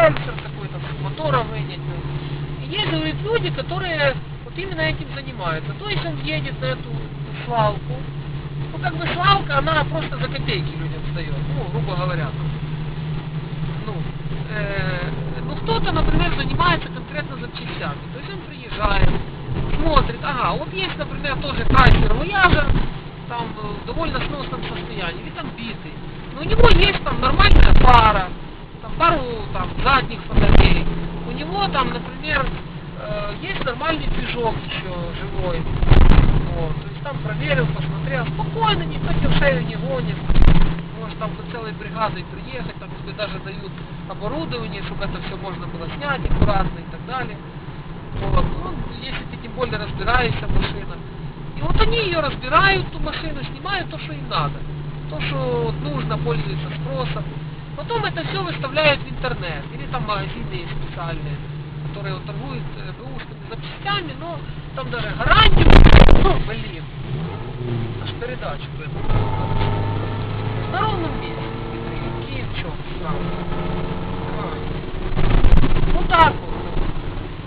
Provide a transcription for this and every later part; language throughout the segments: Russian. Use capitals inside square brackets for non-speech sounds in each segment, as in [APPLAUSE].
рельсер какой-то, мотора. И есть, говорит, люди, которые вот именно этим занимаются. То есть он едет на эту свалку, ну как бы свалка, она просто за копейки людям сдает, ну, грубо говоря. Ну, э, ну кто-то, например, занимается конкретно запчастями. То есть он приезжает, смотрит, ага, вот есть, например, тоже Chrysler Voyager, там в довольно сносном состоянии, или там битый. Но у него есть там нормальная там пару там задних фонарей. У него там, например, э, есть нормальный движок еще живой. Вот. То есть там проверил, посмотрел, спокойно, никто тебе в шею не гонит. Может там хоть целой бригадой приехать, там тебе даже дают оборудование, чтобы это все можно было снять аккуратно и так далее. Вот. Ну, если ты тем более разбираешься в машинах. И вот они ее разбирают, ту машину, снимают то, что им надо. То, что нужно, пользуется спросом. Потом это все выставляют в интернет. Или там магазины есть специальные, которые вот торгуют э, бэушными запчастями, но там даже гарантию, ну, [COUGHS] блин, аж передачу. На ровном месте. Киев чё, Ну так вот.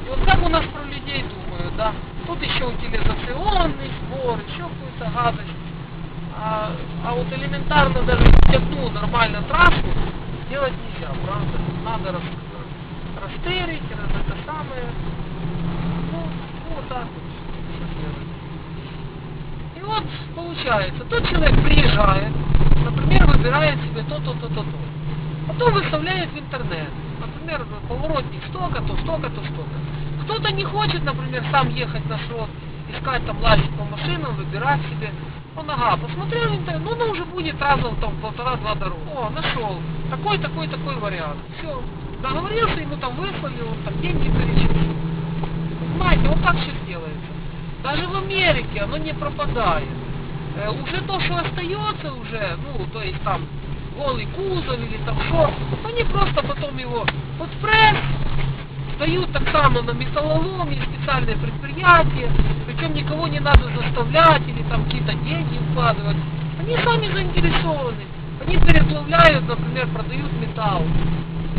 И вот как у нас про людей думают, да? Тут еще утилизационный сбор, еще какую-то гадость. А, а вот элементарно даже одну нормально трассу делать нельзя, правда? Надо рас, растырить, раз это самое. Ну, ну, вот так вот всё делать. И вот получается, тот человек приезжает, например, выбирает себе то-то, то-то, то. Потом выставляет в интернет. Например, поворотник столько-то, столько-то, столько. Кто-то не хочет, например, сам ехать на шрот, искать там лазить по машинам, выбирать себе. Он, ага, посмотрел интернет, ну, ну уже будет раза там полтора-два дорог. О, нашел. Такой, такой, такой вариант. Все. Договорился, ему там выслали, он там деньги перечислил. Понимаете, вот так все делается. Даже в Америке оно не пропадает. Э, уже то, что остается уже, ну, то есть там голый кузов или там что, они просто потом его под пресс дают так само на металлолом, есть специальные предприятия, причем никого не надо заставлять или там какие-то деньги вкладывать. Они сами заинтересованы. Они переплавляют, например, продают металл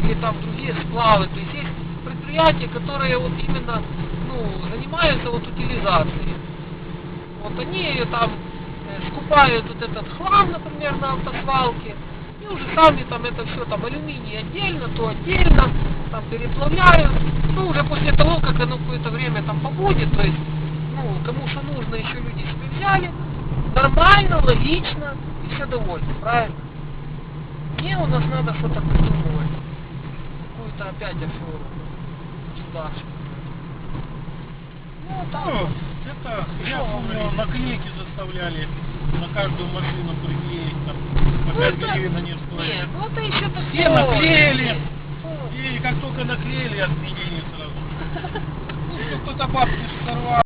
или там другие сплавы. То есть есть предприятия, которые вот именно ну, занимаются вот утилизацией. Вот они там э, скупают вот этот хлам, например, на автосвалке, и уже сами там это все, там алюминий отдельно, то отдельно, там переплавляют. Ну, уже после того, как оно какое-то время там побудет, то есть, кому что нужно, еще люди себе взяли, нормально, логично, и все довольны, правильно? Не, у нас надо что-то придумывать. Какую-то опять аферу государственную. Ну, так Ну, это, я помню, говорить? наклейки заставляли на каждую машину приклеить, там, по Ну, 5 это- гривен они Нет, стоили. ну это еще так Все наклеили, Ну, и как только наклеили, отменили сразу. [LAUGHS] Ну, кто-то бабки сорвал.